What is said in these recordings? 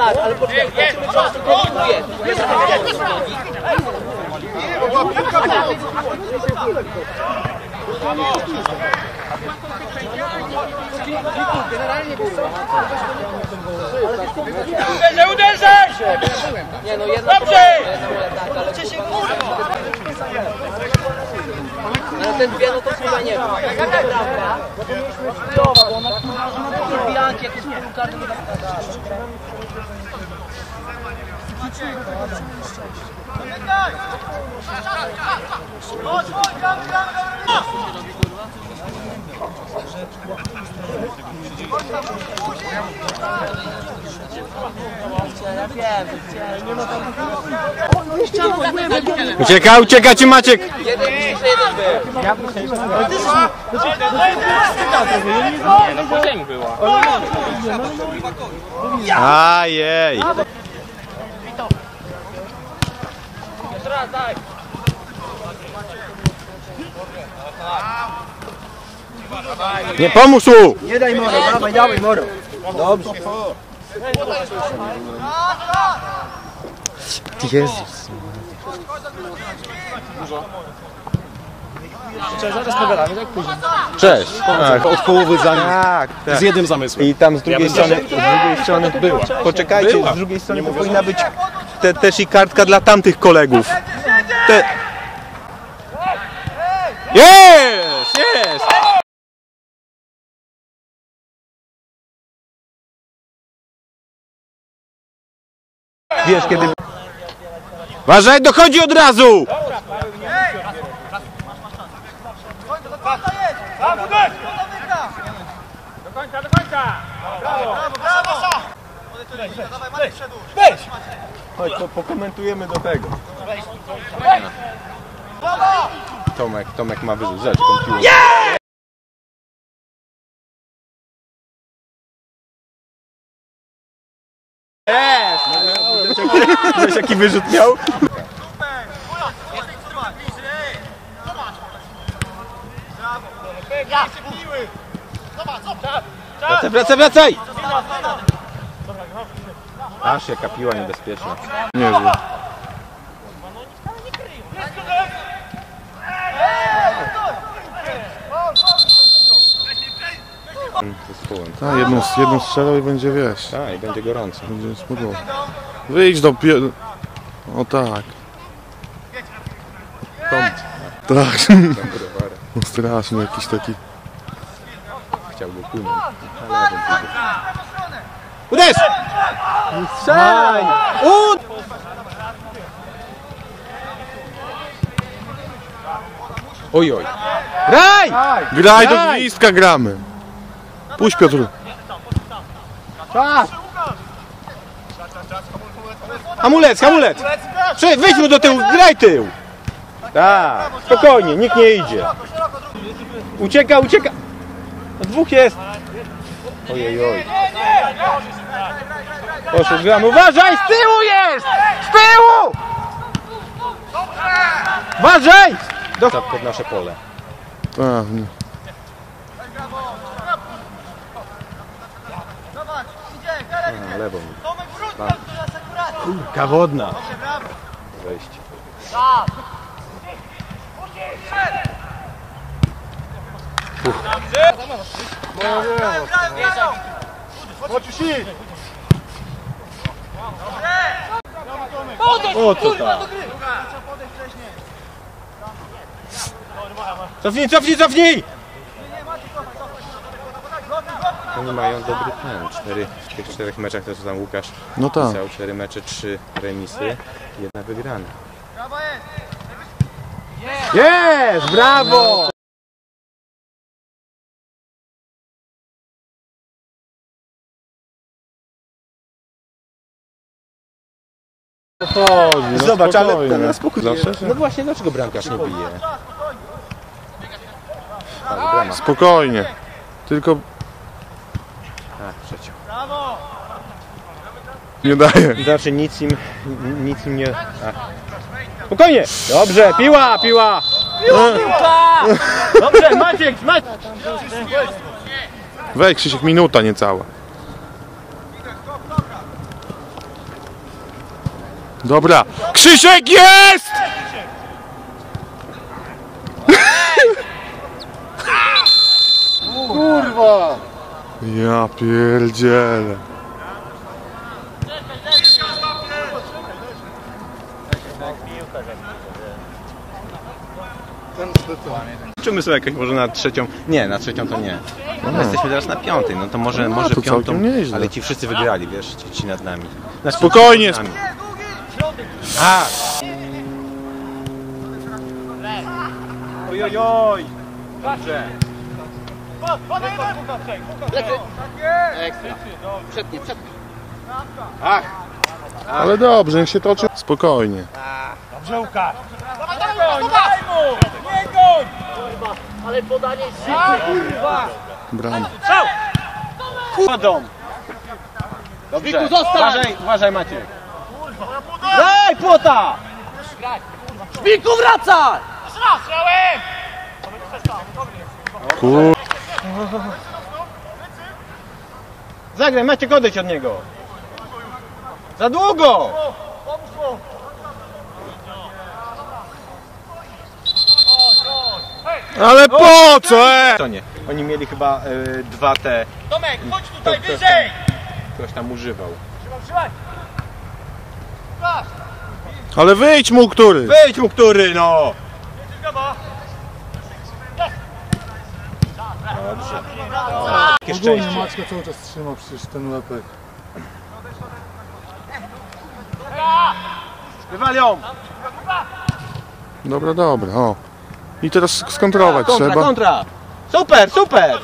tak, ale poczekaj, zobaczymy czy on to Nie uderzaj! Nie no, jedna Dobrze! jedna tak, ale ale ten dwie, no to chyba nie wiem. Prawda? No to mieliśmy chujowa, bo ona kurwa bianki, jakieś polu karny nie Ja wiem, że Ucieka, ucieka ci Maciek! Ajej! Nie pomóż mu! Nie daj moro, dawaj, dawaj moro. Dobrze. Jezus. Zaraz pogadamy, tak później. Cześć. Tak, Od połowy za nim. tak, tak. Z jednym zamysłem. I tam z drugiej bym strony, z drugiej strony była. Poczekajcie, Była. z drugiej strony to powinna być te, też i kartka dla tamtych kolegów. Te... Jest! Wiesz kiedy... Uważaj, dochodzi od razu! Do końca, do końca! Chodź, po, pokomentujemy do tego. Tomek, Tomek ma wyrzut. Tą piłę. Jest! Wiesz jaki wyrzut miał? Wracaj, wracaj, wracaj! Aż jaka piła niebezpieczna. Nie wiem. Zespołem. A, jedną, jedną strzelą i będzie, wiesz, Tak, i będzie gorąco. będzie smutno. Wyjdź do pie... O tak. Tom. Tak. No straszny jakiś taki. Chciałby płynąć. Uderz! Strzelaj! Ud! Oj, oj. Graj! Graj do gwizdka gramy. Puść Piotr. Hamulec, hamulec! Prze- Wejdź mu do tyłu, graj tył! Tak, spokojnie, nikt nie idzie. Ucieka, ucieka! No dwóch jest. Ojej, oj. Poszło, gramy. Uważaj, z tyłu jest! Z tyłu! Uważaj! Do... pod nasze pole. Tak, nie. A, lewą. Kurka wodna. Wejście. O, co tak? Cofnij, cofnij, cofnij! Oni mają dobry ten. Cztery, w tych czterech meczach, to co tam Łukasz No tak. pisał, cztery mecze, trzy remisy, jedna wygrana. Jest! Brawo! Chodzi, no Zobacz, ale spokojnie. na spokój. Zawsze No właśnie, dlaczego bramkarz nie bije? Ale brama. Spokojnie. Tylko Tak, przeciął. nie daje. Znaczy nic im, nic im nie... A. Spokojnie! Dobrze, piła, piła! Dobrze, Maciek, Maciek! Weź Krzysiek, minuta niecała. Dobra. Krzysiek jest! Kurwa! Ja pierdzielę. Czymy sobie jakoś może na trzecią. Nie, na trzecią to nie. No, jesteśmy teraz na piątej, no to może, No, może to piątą. nieźle. Ale ci wszyscy wygrali, wiesz, ci, ci nad nami. Znaczy, Spokojnie, nad nami. A! Ojojoj! Dobrze. Ekstra. Przednie, przednie. Ach! Ale dobrze, niech się toczy. Spokojnie. Dobrze, Łukasz. Dawaj, daj mu! Nie goń! Ale podanie silne. Bram. Chodą! Zbiku, zostań! Uważaj, uważaj Maciek. Daj płota! Zbiku, wracaj! Kur... Zagraj, Maciek odejdź od niego. Za długo! Ale po co, e? To nie. Oni mieli chyba y, dwa te. Tomek, chodź tutaj, To- to- wyżej! Ktoś tam używał. Ale wyjdź mu, który. Wyjdź mu który, no! Dobrze. Jakie Ogólnie szczęście. Maćka cały czas trzyma przecież ten łepek. Wywalią! Dobra, dobra, o. I teraz skontrować Kontra, trzeba. kontra! Super, super!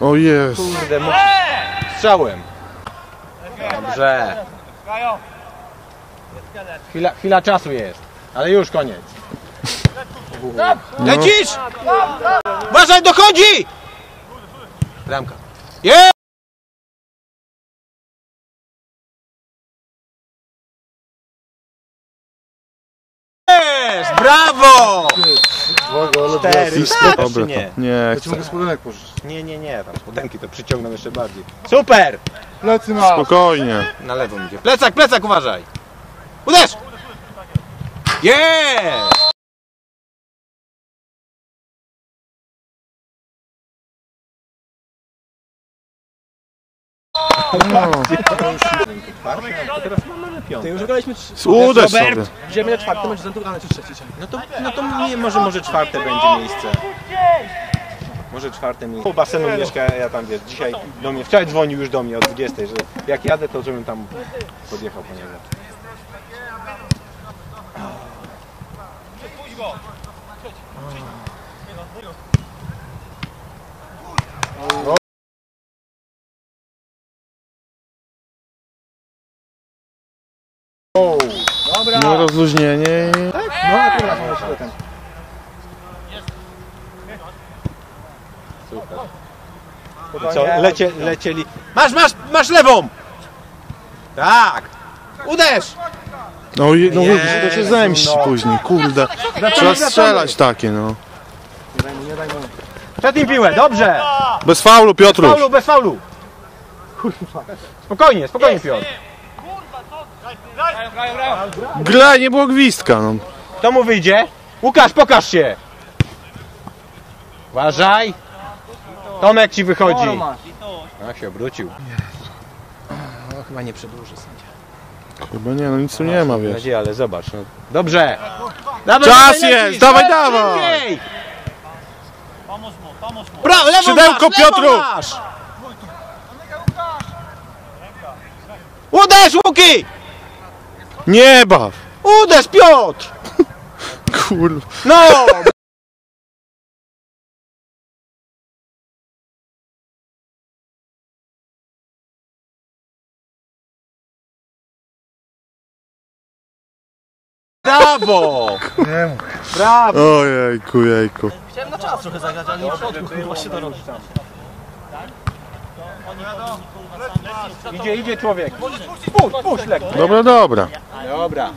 O jest. Kurde, mu... strzałem. Dobrze. Chwila, chwila czasu jest, ale już koniec. Lecisz! Uważaj, dochodzi! Bramka. Jest! Brawo! Uwaga, ale Cztery. teraz Tak, czy nie? nie chcę. mogę spodenek pożyczyć. Nie, nie, nie, tam spodenki to przyciągną jeszcze bardziej. Super! Plecy masz! Spokojnie. Na lewo idzie. Plecak, plecak, uważaj! Uderz! Jest! Ty już graliśmy Uderz sobie. Idziemy na czwarty, będzie zenturalny czy trzeci. No to, no to nie, może, może czwarte będzie miejsce. Może czwarte miejsce. U basenu mieszka, ja tam wiesz, dzisiaj do mnie, wczoraj dzwonił już do mnie o 20, że jak jadę, to żebym tam podjechał po niego. Rozluźnienie. i- No akurat mam jeszcze ten. I co, lecie, lecieli. Masz, masz, masz lewą! Tak! Uderz! No, i- no Jezu, to się zemści no. później, kurde. Trzeba strzelać takie, no. Przed nim piłę, dobrze! Bez faulu, Piotruś. Faulu, bez faulu! Spokojnie, spokojnie Piotr. Graj, nie było gwizdka, no. Kto mu wyjdzie? Łukasz, pokaż się! Uważaj! Tomek ci wychodzi. A się obrócił. No chyba nie przedłuży sędzia. Chyba nie, no nic tu nie ma, wiesz. nadzieję, ale zobacz. No. Dobrze! Dawaj, Czas dawaj, jest, lecisz, dawaj, dawaj. szybciej! Bra, lewą Skrzydełko, masz, lewą Piotru! masz! Uderz, Łuki! Nie baw. Uderz, Piotr! Kurwa. No! Brawo! Nie. Brawo! Ojejku, jejku. Chciałem na czas trochę zagrać, ale nie przyszło, kurwa się to robi. Idzie, idzie człowiek. Puść, puść lekko. Dobra, dobra. Dobra.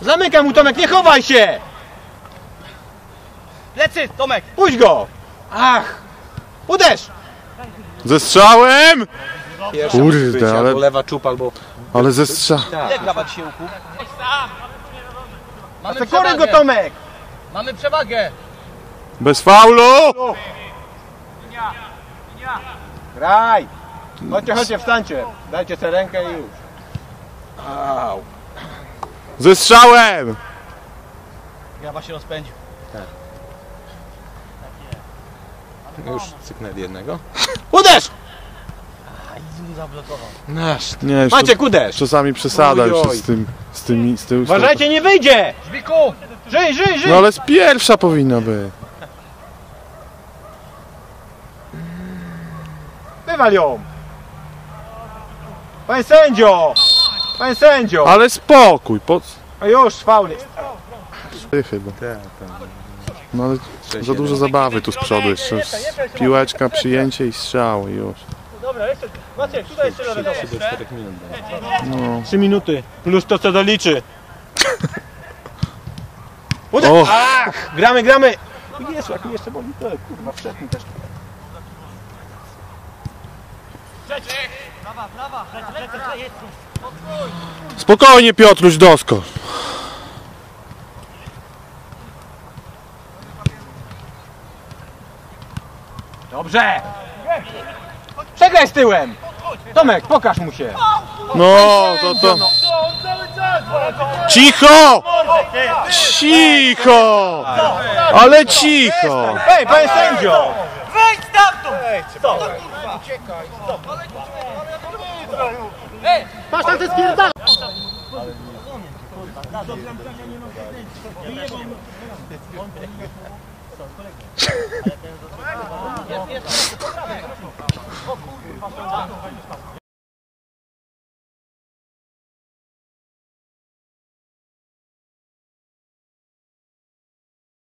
Zamykaj mu Tomek, nie chowaj się! Plecy, Tomek! Puść go! Ach! Uderz! Ze strzałem! Pierwsza Kurde, być, ale- albo lewa czup, albo... Ale ze strzałem. Ile się ukuł? Mamy go przewagę. Tomek! Mamy przewagę. Bez faulu! Graj! Chodźcie, chodźcie, wstańcie. Dajcie sobie rękę i już. Au. Ze strzałem! Grawa się rozpędził. Już cyknęli jednego. Uderz! Zablokował. Nasz. Nie, już Maciek, uderz! czasami przesada już Oj, oj. z tym, z tymi, z tyłu. Uważajcie, nie wyjdzie! Żbiku! Żyj, żyj, żyj! No ale z pierwsza powinna być. Wywal ją! Panie sędzio! Panie sędzio! Ale spokój, po A już, faul jest. ty chyba. No ale za dużo zabawy tu z przodu jeszcze. Piłeczka, przyjęcie i strzał i już. Maciek, tutaj jeszcze No. 3 minuty. Plus to, co doliczy. Ach! Gramy, gramy! Jezu, jak mi jeszcze boli to, kurwa, wszedł też. Spokojnie Piotruś, dosko. Dobrze! Przegraj z tyłem! Tomek, pokaż mu się! No, to to. Cicho! Cicho! Ale cicho! Hej, panie sędzio! uciekaj. Masz tam te spierdala! Do bramkarza nie mam pretensji. Wyjebał mu.